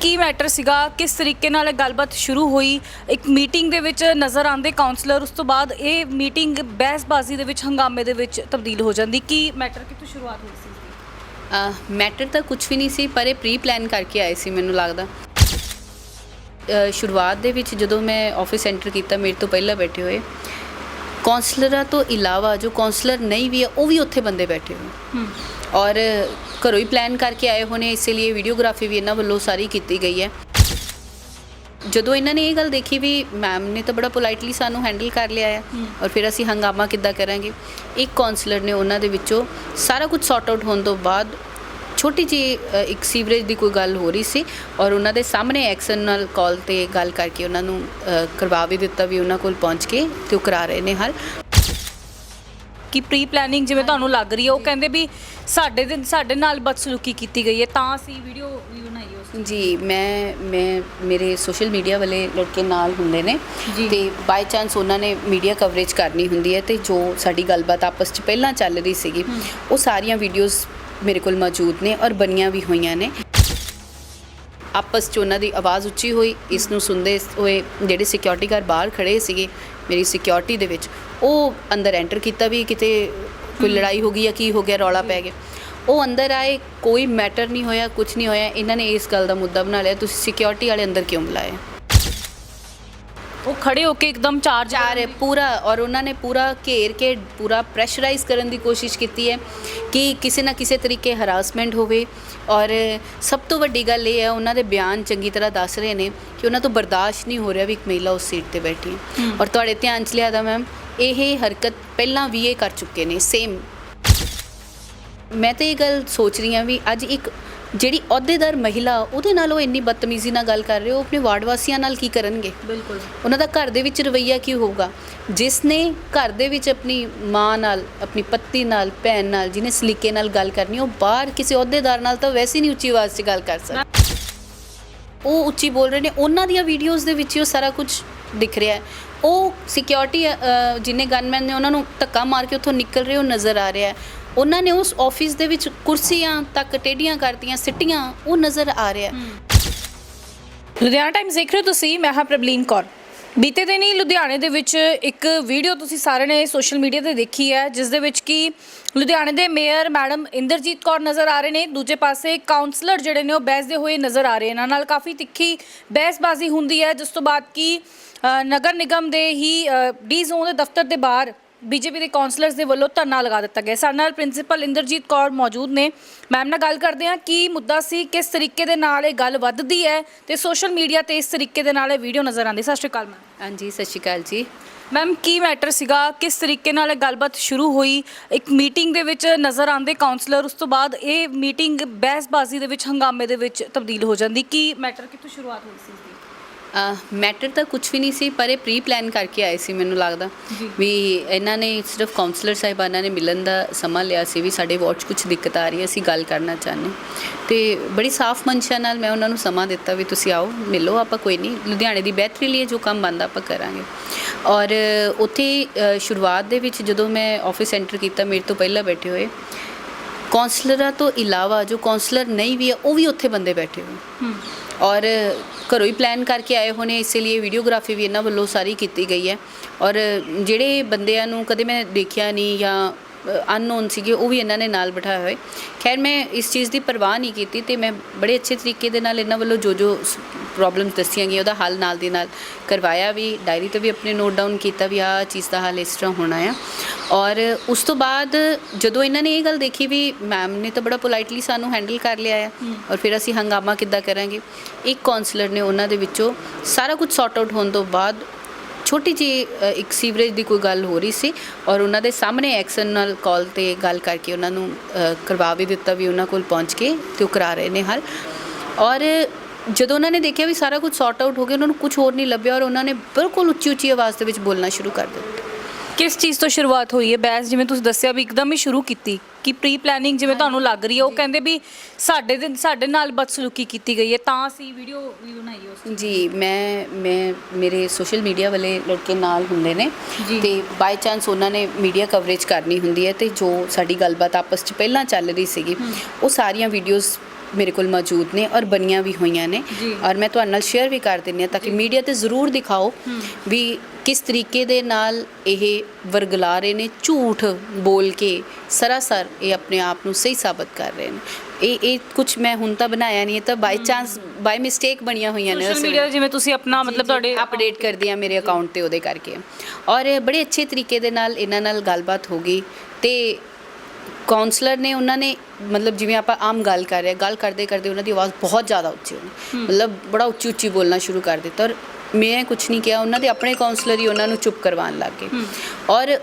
ਕੀ matter ਸੀਗਾ? ਕਿਸ ਤਰੀਕੇ ਨਾਲ ਇਹ ਗੱਲਬਾਤ ਸ਼ੁਰੂ ਹੋਈ? ਇੱਕ ਮੀਟਿੰਗ ਦੇ ਵਿੱਚ ਨਜ਼ਰ ਆਉਂਦੇ ਕਾਉਂਸਲਰ ਉਸ ਤੋਂ ਬਾਅਦ ਇਹ ਮੀਟਿੰਗ ਬਹਿਸਬਾਜ਼ੀ ਦੇ ਵਿੱਚ ਹੰਗਾਮੇ ਦੇ ਵਿੱਚ ਤਬਦੀਲ ਹੋ ਜਾਂਦੀ। ਕੀ ਮੈਟਰ ਕਿੱਥੋਂ ਸ਼ੁਰੂਆਤ ਹੋਈ ਸੀ? ਮੈਟਰ ਤਾਂ ਕੁਝ ਵੀ ਨਹੀਂ ਸੀ ਪਰ ਇਹ ਪ੍ਰੀ ਪਲਾਨ ਕਰਕੇ ਆਏ ਸੀ ਮੈਨੂੰ ਲੱਗਦਾ। ਅ, ਸ਼ੁਰੂਆਤ ਦੇ ਵਿੱਚ ਜਦੋਂ ਮੈਂ ਆਫਿਸ ਐਂਟਰ ਕੀਤਾ ਮੇਰੇ ਤੋਂ ਪਹਿਲਾਂ ਬੈਠੇ ਹੋਏ ਕਾਉਂਸਲਰਾਂ ਤੋਂ ਇਲਾਵਾ ਜੋ ਕਾਉਂਸਲਰ ਨਹੀਂ ਵੀ ਹੈ ਉਹ ਵੀ ਉੱਥੇ ਬੰਦੇ ਬੈਠੇ ਹੋਏ। ਔਰ ਘਰੋਂ ਹੀ ਪਲਾਨ ਕਰਕੇ ਆਏ ਹੋਣੇ ਇਸ ਲਈ ਵੀਡੀਓਗ੍ਰਾਫੀ ਵੀ ਇਹਨਾਂ ਵੱਲੋਂ ਸਾਰੀ ਕੀਤੀ ਗਈ ਹੈ। ਜਦੋਂ ਇਹਨਾਂ ਨੇ ਇਹ ਗੱਲ ਦੇਖੀ ਵੀ ਮੈਮ ਨੇ ਤਾਂ ਬੜਾ ਪੋਲਾਈਟਲੀ ਸਾਨੂੰ ਹੈਂਡਲ ਕਰ ਲਿਆ ਹੈ। ਔਰ ਫਿਰ ਅਸੀਂ ਹੰਗਾਮਾ ਕਿੱਦਾਂ ਕਰਾਂਗੇ? ਇੱਕ ਕਾਉਂਸਲਰ ਨੇ ਉਹਨਾਂ ਦੇ ਵਿੱਚੋਂ ਸਾਰਾ ਕੁਝ ਸੌਟ ਆਊਟ ਹੋਣ ਤੋਂ ਬਾਅਦ ਛੋਟੀ ਜੀ ਇੱਕ ਸੀਵਰੇਜ ਦੀ ਕੋਈ ਗੱਲ ਹੋ ਰਹੀ ਸੀ ਔਰ ਉਹਨਾਂ ਦੇ ਸਾਹਮਣੇ ਐਕਸ਼ਨ ਨਾਲ ਕਾਲ ਤੇ ਗੱਲ ਕਰਕੇ ਉਹਨਾਂ ਨੂੰ ਕਰਵਾ ਵੀ ਦਿੱਤਾ ਵੀ ਉਹਨਾਂ ਕੋਲ ਪਹੁੰਚ ਕੇ ਤੇ ਉਹ ਕਰਾ ਰਹੇ ਨੇ ਹੱਲ। ਕਿ ਪ੍ਰੀ ਪਲੈਨਿੰਗ ਜਿਵੇਂ ਤੁਹਾਨੂੰ ਲੱਗ ਰਹੀ ਹੈ ਉਹ ਕਹਿੰਦੇ ਵੀ ਸਾਡੇ ਦੇ ਸਾਡੇ ਨਾਲ ਬਦਸਲੂਕੀ ਕੀਤੀ ਗਈ ਹੈ ਤਾਂ ਅਸੀਂ ਵੀਡੀਓ ਵੀ ਬਣਾਈ ਉਸ। ਜੀ ਮੈਂ ਮੈਂ ਮੇਰੇ ਸੋਸ਼ਲ ਮੀਡੀਆ ਵਾਲੇ ਲੜਕੇ ਨਾਲ ਹੁੰਦੇ ਨੇ ਜੀ। ਤੇ ਬਾਈ ਚਾਂਸ ਉਹਨਾਂ ਨੇ ਮੀਡੀਆ ਕਵਰੇਜ ਕਰਨੀ ਹੁੰਦੀ ਹੈ ਤੇ ਜੋ ਸਾਡੀ ਗੱਲਬਾਤ ਆਪਸ 'ਚ ਪਹਿਲਾਂ ਚੱਲ ਰਹੀ ਸੀਗੀ। ਉਹ ਸਾਰੀਆਂ ਵੀਡੀਓਜ਼ ਮੇਰੇ ਕੋਲ ਮੌਜੂਦ ਨੇ ਔਰ ਬਣੀਆਂ ਵੀ ਹੋਈਆਂ ਨੇ ਆਪਸ 'ਚ ਉਹਨਾਂ ਦੀ ਆਵਾਜ਼ ਉੱਚੀ ਹੋਈ ਇਸ ਨੂੰ ਸੁਣਦੇ ਹੋਏ ਜਿਹੜੇ ਸਿਕਿਉਰਿਟੀ ਗਾਰਡ ਬਾਹਰ ਖੜੇ ਸੀਗੇ ਮੇਰੀ ਸਿਕਿਉਰਿਟੀ ਦੇ ਵਿੱਚ ਉਹ ਅੰਦਰ ਐਂਟਰ ਕੀਤਾ ਵੀ ਕਿਤੇ ਕੋਈ ਲੜਾਈ ਹੋ ਗਈ ਜਾਂ ਕੀ ਹੋ ਗਿਆ ਰੌਲਾ ਪੈ ਗਿਆ। ਉਹ ਅੰਦਰ ਆਏ ਕੋਈ ਮੈਟਰ ਨਹੀਂ ਹੋਇਆ ਕੁਝ ਨਹੀਂ ਹੋਇਆ ਇਹਨਾਂ ਨੇ ਇਸ ਗੱਲ ਦਾ ਮੁੱਦਾ ਬਣਾ ਲਿਆ ਤੁਸੀਂ ਸਿਕਿਉਰਿਟੀ ਵਾਲੇ ਅੰਦਰ ਕਿਉਂ ਬੁਲਾਏ ਉਹ ਖੜੇ ਹੋ ਕੇ ਇੱਕਦਮ ਚਾਰਜ ਚਾਰ ਪੂਰਾ ਔਰ ਉਹਨਾਂ ਨੇ ਪੂਰਾ ਘੇਰ ਕੇ ਪੂਰਾ ਪ੍ਰੈਸ਼ਰਾਈਜ਼ ਕਰਨ ਦੀ ਕੋਸ਼ਿਸ਼ ਕੀਤੀ ਹੈ ਕਿ ਕਿਸੇ ਨਾ ਕਿਸੇ ਤਰੀਕੇ ਹਰਾਸਮੈਂਟ ਹੋਵੇ। ਔਰ ਸਭ ਤੋਂ ਵੱਡੀ ਗੱਲ ਇਹ ਹੈ ਉਹਨਾਂ ਦੇ ਬਿਆਨ ਚੰਗੀ ਤਰ੍ਹਾਂ ਦੱਸ ਰਹੇ ਨੇ ਕਿ ਉਹਨਾਂ ਤੋਂ ਬਰਦਾਸ਼ਤ ਨਹੀਂ ਹੋ ਰਿਹਾ ਵੀ ਇੱਕ ਮਹਿਲਾ ਉਸ ਸੀਟ ਤੇ ਬੈਠੀ ਹੈ। ਔਰ ਤੁਹਾਡੇ ਧਿਆਨ ਚ ਲਿਆਦਾ ਮੈਮ ਇਹ ਹਰਕਤ ਪਹਿਲਾਂ ਵੀ ਇਹ ਕਰ ਚੁੱਕੇ ਨੇ ਸੇਮ ਮੈਂ ਤਾਂ ਇਹ ਗੱਲ ਸੋਚ ਰਹੀ ਹਾਂ ਵੀ ਅੱਜ ਇੱਕ ਜਿਹੜੀ ਅਹੁਦੇਦਾਰ ਮਹਿਲਾ ਉਹਦੇ ਨਾਲ ਉਹ ਇੰਨੀ ਬਦਤਮੀਜ਼ੀ ਨਾਲ ਗੱਲ ਕਰ ਰਹੇ ਹੋ ਆਪਣੇ ਵਾਰਡ ਵਾਸੀਆਂ ਨਾਲ ਕੀ ਕਰਨਗੇ? ਬਿਲਕੁਲ। ਉਹਨਾਂ ਦਾ ਘਰ ਦੇ ਵਿੱਚ ਰਵਈਆ ਕੀ ਹੋਊਗਾ? ਜਿਸ ਨੇ ਘਰ ਦੇ ਵਿੱਚ ਆਪਣੀ ਮਾਂ ਨਾਲ ਆਪਣੀ ਪਤੀ ਨਾਲ ਭੈਣ ਨਾਲ ਜਿਹਨੇ ਸਲੀਕੇ ਨਾਲ ਗੱਲ ਕਰਨੀ ਉਹ ਬਾਹਰ ਕਿਸੇ ਅਹੁਦੇਦਾਰ ਨਾਲ ਤਾਂ ਵੈਸੇ ਨਹੀਂ ਉੱਚੀ ਆਵਾਜ਼ 'ਚ ਗੱਲ ਕਰ ਸਕਦਾ। ਉਹ ਉੱਚੀ ਬੋਲ ਰਹੇ ਨੇ ਉਹਨਾਂ ਦੀਆਂ ਵੀਡੀਓਜ਼ ਦੇ ਵਿੱਚ ਹੀ ਉਹ ਸਾਰਾ ਕੁਝ ਦਿਖ ਰਿਹਾ ਹੈ। ਉਹ ਸਿਕਿਉਰਿਟੀ ਜਿਨੇ ਗਨਮੈਨ ਨੇ ਉਹਨਾਂ ਨੂੰ ਧੱਕਾ ਮਾਰ ਕੇ ਉੱਥੋਂ ਨਿਕਲ ਰਹੇ ਉਹ ਨਜ਼ਰ ਆ ਰਿਹਾ ਹੈ। ਉਹਨਾਂ ਨੇ ਉਸ ਆਫਿਸ ਦੇ ਵਿੱਚ ਕੁਰਸੀਆਂ ਤੱਕ, ਟੇਢੀਆਂ ਕਰਤੀਆਂ, ਸਿੱਟੀਆਂ, ਉਹ ਨਜ਼ਰ ਆ ਰਿਹਾ ਲੁਧਿਆਣਾ ਟਾਈਮਸ ਦੇਖ ਰਹੇ ਹੋ ਤੁਸੀਂ, ਮੈਂ ਹਾਂ ਪ੍ਰਬਲੀਨ ਕੌਰ। ਬੀਤੇ ਦਿਨ ਹੀ ਲੁਧਿਆਣੇ ਦੇ ਵਿੱਚ ਇੱਕ ਵੀਡੀਓ ਤੁਸੀਂ ਸਾਰਿਆਂ ਨੇ ਸੋਸ਼ਲ ਮੀਡੀਆ ਤੇ ਦੇਖੀ ਹੈ, ਜਿਸ ਦੇ ਵਿੱਚ ਕਿ ਲੁਧਿਆਣੇ ਦੇ ਮੇਅਰ ਮੈਡਮ ਇੰਦਰਜੀਤ ਕੌਰ ਨਜ਼ਰ ਆ ਰਹੇ ਨੇ। ਦੂਜੇ ਪਾਸੇ ਕਾਉਂਸਲਰ ਜਿਹੜੇ ਨੇ ਉਹ ਬਹਿਸਦੇ ਹੋਏ ਨਜ਼ਰ ਆ ਰਹੇ ਨੇ। ਇਹਨਾਂ ਨਾਲ ਕਾਫੀ ਤਿੱਖੀ ਬਹਿਸਬਾਜ਼ੀ ਹੁੰਦੀ ਹੈ, ਜਿਸ ਤੋਂ ਬਾਅਦ ਕਿ ਨਗਰ ਨਿਗਮ ਦੇ ਹੀ ਡੀ ਜ਼ੋਨ ਦੇ ਦਫ਼ਤਰ ਦੇ ਬਾਹਰ ਬੀਜੇਪੀ ਦੇ ਕਾਉਂਸਲਰਸ ਦੇ ਵੱਲੋਂ ਧਰਨਾ ਲਗਾ ਦਿੱਤਾ ਗਿਆ। ਸਾਡੇ ਨਾਲ ਪ੍ਰਿੰਸੀਪਲ ਇੰਦਰਜੀਤ ਕੌਰ ਮੌਜੂਦ ਨੇ। ਮੈਮ ਨਾਲ ਗੱਲ ਕਰਦੇ ਹਾਂ ਕੀ ਮੁੱਦਾ ਸੀ ਕਿਸ ਤਰੀਕੇ ਦੇ ਨਾਲ ਇਹ ਗੱਲ ਵੱਧਦੀ ਹੈ ਤੇ ਸੋਸ਼ਲ ਮੀਡੀਆ ਤੇ ਇਸ ਤਰੀਕੇ ਦੇ ਨਾਲ ਇਹ ਵੀਡੀਓ ਨਜ਼ਰ ਆਉਂਦੀ। ਸਤਿ ਸ਼੍ਰੀ ਅਕਾਲ ਮੈਮ ਹਾਂਜੀ ਸਤਿ ਸ਼੍ਰੀ ਅਕਾਲ ਜੀ। ਮੈਮ ਕੀ ਮੈਟਰ ਸੀਗਾ? ਕਿਸ ਤਰੀਕੇ ਨਾਲ ਇਹ ਗੱਲਬਾਤ ਸ਼ੁਰੂ ਹੋਈ? ਇੱਕ ਮੀਟਿੰਗ ਦੇ ਵਿੱਚ ਨਜ਼ਰ ਆਉਂਦੇ ਕਾਉਂਸਲਰ ਉਸ ਤੋਂ ਬਾਅਦ ਇਹ ਮੀਟਿੰਗ ਬਹਿਸਬਾਜ਼ੀ ਦੇ ਵਿੱਚ ਹੰਗਾਮੇ ਦੇ ਵਿੱਚ ਤਬਦੀਲ ਹੋ ਜਾਂਦੀ। ਕੀ ਮੈਟਰ ਕਿੱਥੋਂ ਸ਼ੁਰੂਆਤ ਹੋਈ ਸੀ ਮੈਟਰ ਤਾਂ ਕੁਝ ਵੀ ਨਹੀਂ ਸੀ ਪਰ ਇਹ ਪ੍ਰੀ ਪਲਾਨ ਕਰਕੇ ਆਏ ਸੀ ਮੈਨੂੰ ਲੱਗਦਾ। ਵੀ ਇਹਨਾਂ ਨੇ ਸਿਰਫ ਕਾਉਂਸਲਰ ਸਾਹਿਬਾਨਾਂ ਨੇ ਮਿਲਣ ਦਾ ਸਮਾਂ ਲਿਆ ਸੀ ਵੀ ਸਾਡੇ ਵਾਰਡ 'ਚ ਕੁਝ ਦਿੱਕਤ ਆ ਰਹੀ ਹੈ ਅਸੀਂ ਗੱਲ ਕਰਨਾ ਚਾਹੁੰਦੇ ਤੇ ਬੜੀ ਸਾਫ਼ ਮਨਸ਼ਾ ਨਾਲ ਮੈਂ ਉਹਨਾਂ ਨੂੰ ਸਮਾਂ ਦਿੱਤਾ ਵੀ ਤੁਸੀਂ ਆਓ ਮਿਲੋ ਆਪਾਂ ਕੋਈ ਨਹੀਂ। ਲੁਧਿਆਣੇ ਦੀ ਬਿਹਤਰੀ ਲਈ ਜੋ ਕੰਮ ਬੰਦਾ ਆਪਾਂ ਕਰਾਂਗੇ। ਔਰ ਉੱਥੇ ਸ਼ੁਰੂਆਤ ਦੇ ਵਿੱਚ ਜਦੋਂ ਮੈਂ ਆਫਿਸ ਐਂਟਰ ਕੀਤਾ ਮੇਰੇ ਤੋਂ ਪਹਿਲਾਂ ਬੈਠੇ ਹੋਏ ਕਾਉਂਸਲਰਾਂ ਤੋਂ ਇਲਾਵਾ ਜੋ ਕਾਉਂਸਲਰ ਨਹੀਂ ਵੀ ਹੈ ਉਹ ਵੀ ਉੱਥੇ ਬੰਦੇ ਬੈਠੇ ਹੋਏ। ਹੂੰ। ਔਰ ਘਰੋਂ ਹੀ ਪਲਾਨ ਕਰਕੇ ਆਏ ਹੋਣੇ, ਇਸ ਲਈ ਵੀਡੀਓਗ੍ਰਾਫੀ ਵੀ ਇਹਨਾਂ ਵੱਲੋਂ ਸਾਰੀ ਕੀਤੀ ਗਈ ਹੈ। ਔਰ ਜਿਹੜੇ ਬੰਦਿਆਂ ਨੂੰ ਕਦੇ ਮੈਂ ਦੇਖਿਆ ਨਹੀਂ ਜਾਂ ਅਨਨੋਨ ਸੀਗੇ ਉਹ ਵੀ ਇਹਨਾਂ ਨੇ ਨਾਲ ਬਿਠਾਏ ਹੋਏ ਖੈਰ ਮੈਂ ਇਸ ਚੀਜ਼ ਦੀ ਪਰਵਾਹ ਨਹੀਂ ਕੀਤੀ ਤੇ ਮੈਂ ਬੜੇ ਅੱਛੇ ਤਰੀਕੇ ਦੇ ਨਾਲ ਇਹਨਾਂ ਵੱਲੋਂ ਜੋ ਜੋ ਪ੍ਰੋਬਲਮਸ ਦੱਸੀਆਂ ਗਈਆਂ ਉਹਦਾ ਹੱਲ ਨਾਲ ਦੀ ਨਾਲ ਕਰਵਾਇਆ ਵੀ ਡਾਇਰੀ ਤੇ ਵੀ ਆਪਣੇ ਨੋਟ ਡਾਊਨ ਕੀਤਾ ਵੀ ਆਹ ਚੀਜ਼ ਦਾ ਹੱਲ ਇਸ ਤਰ੍ਹਾਂ ਹੋਣਾ ਆ ਔਰ ਉਸ ਤੋਂ ਬਾਅਦ ਜਦੋਂ ਇਹਨਾਂ ਨੇ ਇਹ ਗੱਲ ਦੇਖੀ ਵੀ ਮੈਮ ਨੇ ਤਾਂ ਬੜਾ ਪੋਲਾਈਟਲੀ ਸਾਨੂੰ ਹੈਂਡਲ ਕਰ ਲਿਆ ਆ। ਔਰ ਫਿਰ ਅਸੀਂ ਹੰਗਾਮਾ ਕਿੱਦਾਂ ਕਰਾਂਗੇ ਇੱਕ ਕਾਉਂਸਲਰ ਨੇ ਉਹਨਾਂ ਦੇ ਵਿੱਚੋਂ ਸਾਰਾ ਕੁਝ ਸੌਟ ਆਊਟ ਹੋਣ ਤੋਂ ਬਾਅਦ ਛੋਟੀ ਜੀ ਇੱਕ ਸੀਵਰੇਜ ਦੀ ਕੋਈ ਗੱਲ ਹੋ ਰਹੀ ਸੀ ਔਰ ਉਹਨਾਂ ਦੇ ਸਾਹਮਣੇ ਐਕਸ਼ਨ ਨਾਲ ਕਾਲ ਤੇ ਗੱਲ ਕਰਕੇ ਉਹਨਾਂ ਨੂੰ ਕਰਵਾ ਵੀ ਦਿੱਤਾ ਵੀ ਉਹਨਾਂ ਕੋਲ ਪਹੁੰਚ ਕੇ ਤੇ ਉਹ ਕਰਾ ਰਹੇ ਨੇ ਹੱਲ ਔਰ ਜਦੋਂ ਉਹਨਾਂ ਨੇ ਦੇਖਿਆ ਵੀ ਸਾਰਾ ਕੁਝ ਸੌਟ ਆਊਟ ਹੋ ਗਿਆ, ਉਹਨਾਂ ਨੂੰ ਕੁਝ ਹੋਰ ਨਹੀਂ ਲੱਭਿਆ ਔਰ ਉਹਨਾਂ ਨੇ ਬਿਲਕੁਲ ਉੱਚੀ ਉੱਚੀ ਆਵਾਜ਼ ਦੇ ਵਿੱਚ ਬੋਲਣਾ ਸ਼ੁਰੂ ਕਰ ਦਿੱਤਾ। ਕਿਸ ਚੀਜ਼ ਤੋਂ ਸ਼ੁਰੂਆਤ ਹੋਈ ਹੈ ਬਹਿਸ ਜਿਵੇਂ ਤੁਸੀਂ ਦੱਸਿਆ ਵੀ ਇੱਕਦਮ ਹੀ ਸ਼ੁਰੂ ਕੀਤੀ ਕਿ ਪ੍ਰੀ ਪਲੈਨਿੰਗ ਜਿਵੇਂ ਤੁਹਾਨੂੰ ਲੱਗ ਰਹੀ ਹੈ ਉਹ ਕਹਿੰਦੇ ਵੀ ਸਾਡੇ ਦੇ ਸਾਡੇ ਨਾਲ ਬਦਸਲੂਕੀ ਕੀਤੀ ਗਈ ਹੈ ਤਾਂ ਅਸੀਂ ਵੀਡੀਓ ਵੀ ਬਣਾਈ ਉਸ। ਜੀ ਮੈਂ ਮੈਂ ਮੇਰੇ ਸੋਸ਼ਲ ਮੀਡੀਆ ਵਾਲੇ ਲੜਕੇ ਨਾਲ ਹੁੰਦੇ ਨੇ ਜੀ। ਤੇ ਬਾਈ ਚਾਂਸ ਉਹਨਾਂ ਨੇ ਮੀਡੀਆ ਕਵਰੇਜ ਕਰਨੀ ਹੁੰਦੀ ਹੈ ਤੇ ਜੋ ਸਾਡੀ ਗੱਲਬਾਤ ਆਪਸ 'ਚ ਪਹਿਲਾਂ ਚੱਲ ਰਹੀ ਸੀਗੀ ਉਹ ਸਾਰੀਆਂ ਵੀਡੀਓਜ਼ ਮੇਰੇ ਕੋਲ ਮੌਜੂਦ ਨੇ ਔਰ ਬਣੀਆਂ ਵੀ ਹੋਈਆਂ ਨੇ। ਔਰ ਮੈਂ ਤੁਹਾਡੇ ਨਾਲ ਸ਼ੇਅਰ ਵੀ ਕਰ ਦਿੰਦੀ ਹਾਂ ਤਾਂ ਕਿ ਮੀਡੀਆ ਤੇ ਜ਼ਰੂਰ ਦਿਖਾਓ ਵੀ ਕਿਸ ਤਰੀਕੇ ਦੇ ਨਾਲ ਇਹ ਵਰਗਲਾ ਰਹੇ ਨੇ ਝੂਠ ਬੋਲ ਕੇ ਸਰਾਸਰ ਇਹ ਆਪਣੇ ਆਪ ਨੂੰ ਸਹੀ ਸਾਬਤ ਕਰ ਰਹੇ ਨੇ। ਇਹ ਇਹ ਕੁਝ ਮੈਂ ਹੁਣ ਤਾਂ ਬਣਾਇਆ ਨਹੀਂ ਇਹ ਤਾਂ ਬਾਈ ਚਾਂਸ ਬਾਈ ਮਿਸਟੇਕ ਬਣੀਆਂ ਹੋਈਆਂ ਨੇ ਸੋਸ਼ਲ ਮੀਡੀਆ ਜਿਵੇਂ ਤੁਸੀਂ ਆਪਣਾ ਮਤਲਬ ਤੁਹਾਡੇ ਅਪਡੇਟ ਕਰਦੀ ਆ ਮੇਰੇ ਅਕਾਊਂਟ ਤੇ ਉਹਦੇ ਕਰਕੇ। ਔਰ ਬੜੇ ਅੱਛੇ ਤਰੀਕੇ ਦੇ ਨਾਲ ਇਹਨਾਂ ਨਾਲ ਗੱਲਬਾਤ ਹੋ ਗਈ ਤੇ ਕਾਉਂਸਲਰ ਨੇ ਉਹਨਾਂ ਨੇ ਮਤਲਬ ਜਿਵੇਂ ਆਪਾਂ ਆਮ ਗੱਲ ਕਰ ਰਹੇ ਹਾਂ, ਗੱਲ ਕਰਦੇ ਕਰਦੇ ਉਹਨਾਂ ਦੀ ਆਵਾਜ਼ ਬਹੁਤ ਜ਼ਿਆਦਾ ਉੱਚੀ ਹੋ। ਗਈ ਮਤਲਬ ਬੜਾ ਉੱਚੀ ਉੱਚੀ ਬੋਲਣਾ ਸ਼ੁਰੂ ਕਰ ਦਿੱਤਾ ਔਰ ਮੈਂ ਕੁਝ ਨਹੀਂ ਕਿਹਾ ਉਹਨਾਂ ਦੇ ਆਪਣੇ ਕਾਉਂਸਲਰ ਹੀ ਉਹਨਾਂ ਨੂੰ ਚੁੱਪ ਕਰਵਾਉਣ ਲੱਗ ਗਏ। ਔਰ